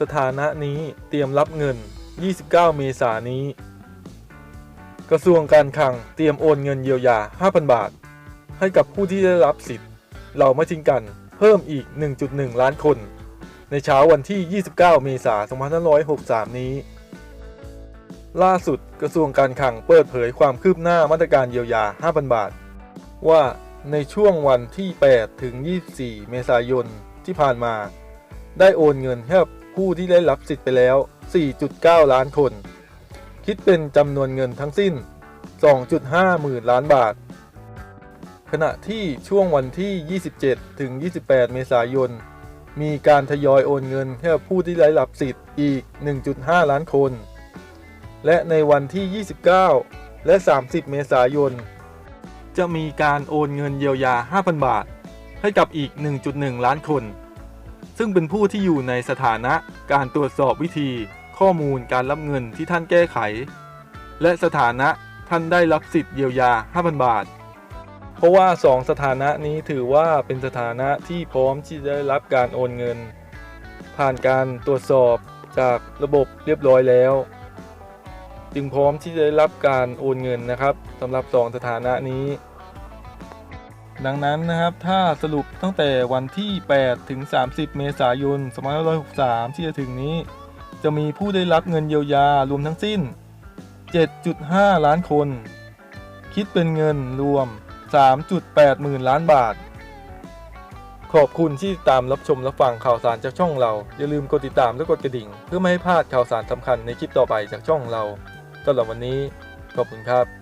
สถานะนี้เตรียมรับเงิน 29 เมษายนนี้ กระทรวงการคลังเตรียมโอนเงินเยียวยา 5,000 บาท ให้กับผู้ที่ได้รับสิทธิ์ เราไม่ทิ้งกันเพิ่มอีก 1.1 ล้านคน ในเช้าวันที่ 29 เมษายน 2563 นี้ ล่าสุดกระทรวงการคลังเปิดเผยความคืบหน้ามาตรการเยียวยา 5,000 บาท ว่าในช่วงวันที่ 8 ถึง 24 เมษายนที่ผ่านมา ได้โอนเงินให้กับ ผู้ที่ได้รับสิทธิ์ไปแล้ว 4.9 ล้านคน คิดเป็นจำนวนเงินทั้งสิ้น 2.5 หมื่นล้านบาท ขณะที่ช่วงวันที่ 27 ถึง 28 เมษายน มีการทยอยโอนเงินให้ผู้ที่ได้รับสิทธิ์อีก 1.5 ล้านคน และในวันที่ 29 และ 30 เมษายน จะมีการโอนเงินเยียวยา 5,000 บาท ให้กับอีก 1.1 ล้านคน ซึ่งเป็นผู้ที่อยู่ในสถานะการตรวจสอบวิธี ข้อมูลการรับเงินที่ท่านแก้ไข และสถานะท่านได้รับสิทธิ์เยียวยา 5,000 บาท เพราะว่า 2 สถานะนี้ถือว่าเป็นสถานะที่พร้อมที่จะได้รับการโอนเงิน ผ่านการตรวจสอบจากระบบเรียบร้อยแล้ว จึงพร้อมที่จะได้รับการโอนเงินนะครับสำหรับ 2 สถานะนี้ ดังนั้นนะครับถ้าสรุปตั้งแต่วันที่ 8 ถึง 30 เมษายน 2563 ที่จะถึงนี้ จะมีผู้ได้รับเงินเยียวยารวมทั้งสิ้น 7.5 ล้านคน คิดเป็นเงินรวม 3.8 หมื่นล้านบาท ขอบคุณที่ตามรับชมรับฟังข่าวสารจากช่องเรา อย่าลืมกดติดตามและกดกระดิ่ง เพื่อไม่ให้พลาดข่าวสารสำคัญในคลิปต่อไปจากช่องเราสำหรับวันนี้ ขอบคุณครับ